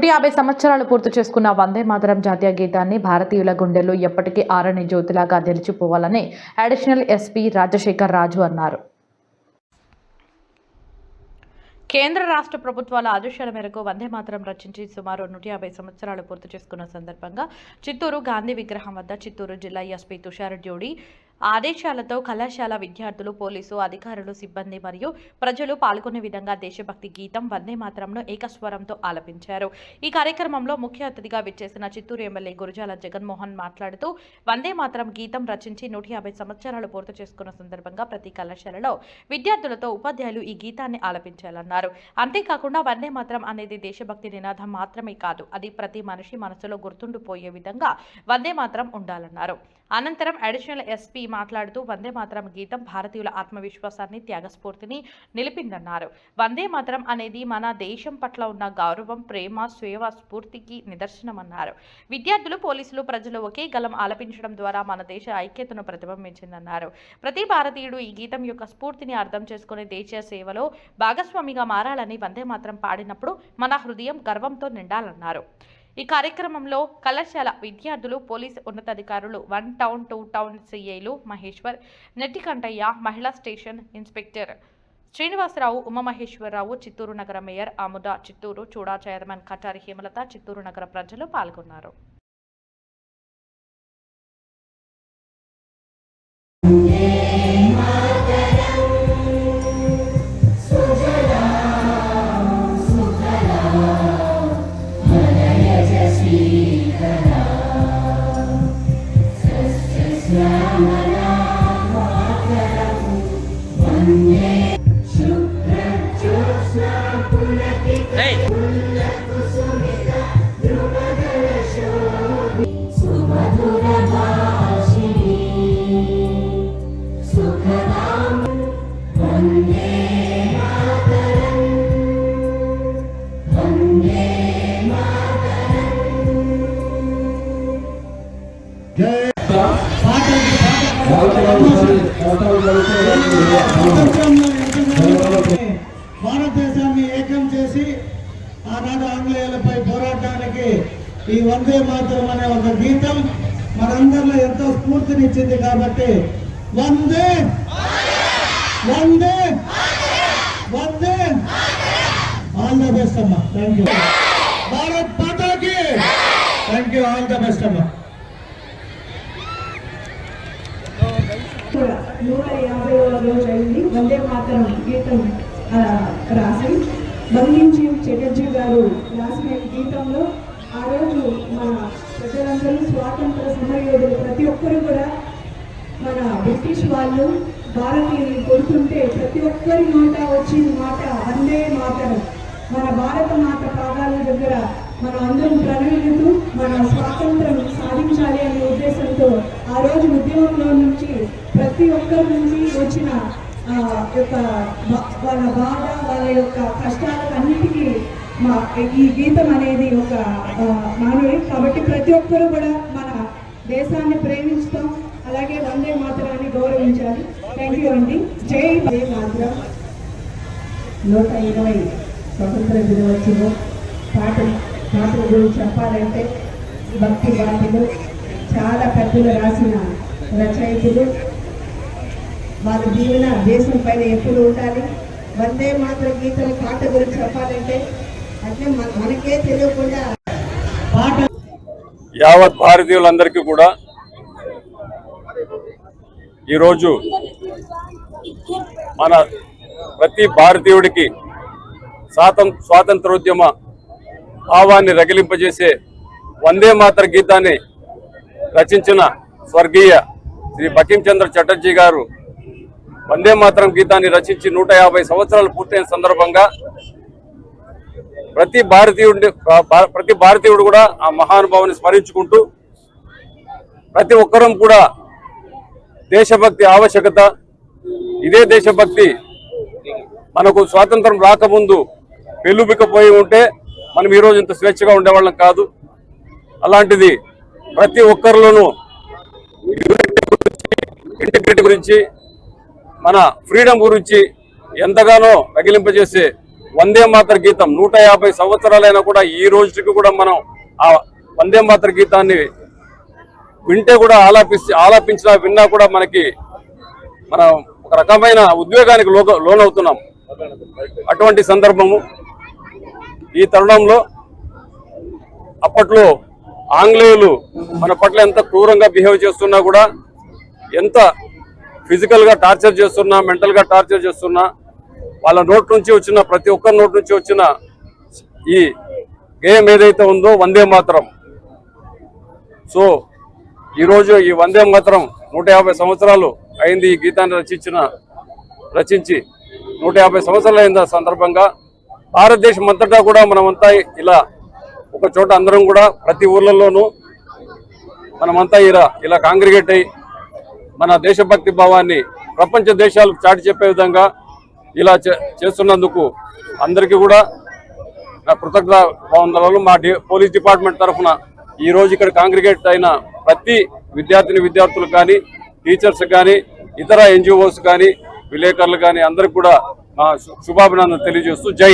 నూట యాభై సంవత్సరాలు పూర్తి చేసుకున్న వందే మాతరం జాతీయ గీతాన్ని భారతీయుల గుండెల్లో ఎప్పటికీ ఆరని జ్యోతిలాగా నిలిచిపోవాలని అడిషనల్ ఎస్పీ రాజశేఖర్ రాజు అన్నారు. కేంద్ర రాష్ట్ర ప్రభుత్వాల ఆదేశాల మేరకు వందే మాతరం రచించి సుమారు నూట యాభై సంవత్సరాలు పూర్తి చేసుకున్న సందర్భంగా చిత్తూరు గాంధీ విగ్రహం వద్ద చిత్తూరు జిల్లా ఎస్పీ తుషార్ జోడి ఆదేశాలతో కళాశాల విద్యార్థులు పోలీసు అధికారులు సిబ్బంది మరియు ప్రజలు పాల్గొనే విధంగా దేశభక్తి గీతం వందే మాత్రంను ఏకస్వరంతో ఆలపించారు. ఈ కార్యక్రమంలో ముఖ్య అతిథిగా విచ్చేసిన చిత్తూరు ఎమ్మెల్యే గురుజాల జగన్మోహన్ మాట్లాడుతూ వందే మాత్రం గీతం రచించి నూట యాభై సంవత్సరాలు పూర్తి చేసుకున్న సందర్భంగా ప్రతి కళాశాలలో విద్యార్థులతో ఉపాధ్యాయులు ఈ గీతాన్ని ఆలపించాలన్నారు. అంతేకాకుండా వందే మాత్రం అనేది దేశభక్తి నినాదం మాత్రమే కాదు అది ప్రతి మనిషి మనసులో గుర్తుండిపోయే విధంగా వందే మాత్రం ఉండాలన్నారు. అనంతరం అడిషనల్ ఎస్పీ మాట్లాడుతూ వందే మాతరం గీతం భారతీయుల ఆత్మవిశ్వాసాన్ని త్యాగస్ఫూర్తిని నిలిపిందన్నారు. వందే మాతరం అనేది మన దేశం పట్ల ఉన్న గౌరవం ప్రేమ స్వేవ స్ఫూర్తికి నిదర్శనమన్నారు. విద్యార్థులు పోలీసులు ప్రజలు ఒకే గలం ఆలపించడం ద్వారా మన దేశ ఐక్యతను ప్రతిబింబించిందన్నారు. ప్రతి భారతీయుడు ఈ గీతం యొక్క స్ఫూర్తిని అర్థం చేసుకుని దేశీయ సేవలో భాగస్వామిగా మారాలని వందే మాత్రం పాడినప్పుడు మన హృదయం గర్వంతో నిండాలన్నారు. ఈ కార్యక్రమంలో కళాశాల విద్యార్థులు పోలీస్ ఉన్నతాధికారులు వన్ టౌన్ టూ టౌన్ సిఐలు మహేశ్వర్ నెట్టికంటయ్య మహిళా స్టేషన్ ఇన్స్పెక్టర్ శ్రీనివాసరావు ఉమామహేశ్వరరావు చిత్తూరు నగర మేయర్ ఆముద చిత్తూరు చూడా చైర్మన్ కటారి హేమలత చిత్తూరు నగర ప్రజలు పాల్గొన్నారు. చేసి ఆనాడు ఆంగ్లేయులపై పోరాటానికి ఈ వందే మాతరం అనే ఒక గీతం మనందరిలో ఎంతో స్ఫూర్తినిచ్చింది కాబట్టి వందే వందే వందే ఆల్ ద బెస్ట్ అమ్మా. థ్యాంక్ యూ భారత్ మాతాకి thank you all the best అమ్మా. నూట యాభై రోజు అయింది. వందే మాతరం గీతం ఆ, రాసి. బంధించి చటర్జీ గారు రాసిన ఈ గీతంలో ఆ రోజు మన ప్రజలందరూ స్వాతంత్ర సమరయోధులు ప్రతి ఒక్కరు కూడా మన బ్రిటిష్ వాళ్ళు భారతీయులు కొడుతుంటే ప్రతి ఒక్కరి మాట వచ్చిన మాట వందే మాతరం. మన భారత మాత పాదాల దగ్గర మనం అందరం ప్రణవిలుతూ మన స్వాతంత్రం సాధించాలి అనే ఉద్దేశంతో ఆ రోజు ఉద్యమంలో నుంచి ప్రతి ఒక్కరి నుంచి వచ్చిన ఆ, యొక్క వాళ్ళ బాధ వాళ్ళ యొక్క కష్టాలకు మా ఈ గీతం అనేది ఒక ఆ, కాబట్టి ప్రతి ఒక్కరూ కూడా మన దేశాన్ని ప్రేమించుతాం. అలాగే వందే మాత్రాన్ని గౌరవించాలి. థ్యాంక్ యూ అండి. జై జై మాత్రం. నూట ఇరవై స్వతంత్ర దినోత్సవం. పాటలు పాటల గురించి చెప్పాలంటే భక్తి గాథలు చాలా పెద్దలు రాసిన రచయితలు. వాళ్ళ జీవన దేశం పైన ఎప్పుడు ఉండాలి? వందే మాత్ర గీతల పాట గురించి చెప్పాలంటే యావత్ భారతీయులందరికీ కూడా ఈరోజు మన ప్రతి భారతీయుడికి స్వాతం స్వాతంత్రోద్యమ భావాన్ని రగిలింపజేసే వందే మాతర గీతాన్ని రచించిన స్వర్గీయ శ్రీ బకించంద్ర చటర్జీ గారు వందే మాతరం గీతాన్ని రచించి నూట యాభై సంవత్సరాలు పూర్తయిన సందర్భంగా ప్రతి భారతీయుడి ప్రతి భారతీయుడు కూడా ఆ మహానుభావుని స్మరించుకుంటూ ప్రతి ఒక్కరం కూడా దేశభక్తి ఆవశ్యకత. ఇదే దేశభక్తి మనకు స్వాతంత్రం రాకముందు పెళ్ళుబిక్కపోయి ఉంటే మనం ఈరోజు ఇంత స్వేచ్ఛగా ఉండేవాళ్ళం కాదు. అలాంటిది ప్రతి ఒక్కరిలోనూ ఇంటిగ్రిటీ గురించి మన ఫ్రీడమ్ గురించి ఎంతగానో రగిలింపజేసే వందే మాతర గీతం. నూట యాభై సంవత్సరాలైనా కూడా ఈ రోజుకి కూడా మనం ఆ వందే మాతర గీతాన్ని వింటే కూడా ఆలాపిస్తే ఆలాపించినా విన్నా కూడా మనకి మనం ఒక రకమైన ఉద్వేగానికి లోక లోనవుతున్నాం. అటువంటి సందర్భము ఈ తరుణంలో అప్పట్లో ఆంగ్లేయులు మన పట్ల ఎంత క్రూరంగా బిహేవ్ చేస్తున్నా కూడా ఎంత ఫిజికల్గా టార్చర్ చేస్తున్నా మెంటల్గా టార్చర్ చేస్తున్నా వాళ్ళ నోట్ నుంచి వచ్చిన ప్రతి ఒక్కరి నోట్ నుంచి వచ్చిన ఈ గేయం ఏదైతే ఉందో వందే మాత్రం. సో ఈరోజు ఈ వందే మాత్రం నూట యాభై సంవత్సరాలు అయింది ఈ గీతాన్ని రచించిన రచించి నూట యాభై సంవత్సరాలు అయిన సందర్భంగా. భారతదేశం అంతటా కూడా మనమంతా ఇలా ఒక చోట అందరం కూడా ప్రతి ఊర్లలోనూ మనమంతా ఇలా ఇలా కాంగ్రిగేట్ అయ్యి మన దేశభక్తి భావాన్ని ప్రపంచ దేశాలకు చాటి చెప్పే విధంగా ఇలా చే- చేస్తున్నందుకు అందరికీ కూడా నా కృతజ్ఞత భావనలు. మా పోలీస్ డిపార్ట్మెంట్ తరఫున ఈ రోజు ఇక్కడ కాంగ్రిగేట్ అయిన ప్రతి విద్యార్థిని విద్యార్థులు కానీ టీచర్స్ కానీ ఇతర ఎన్జిఓస్ కానీ విలేకరులు కానీ అందరికి కూడా మా శుభాభినందనలు తెలియజేస్తూ జై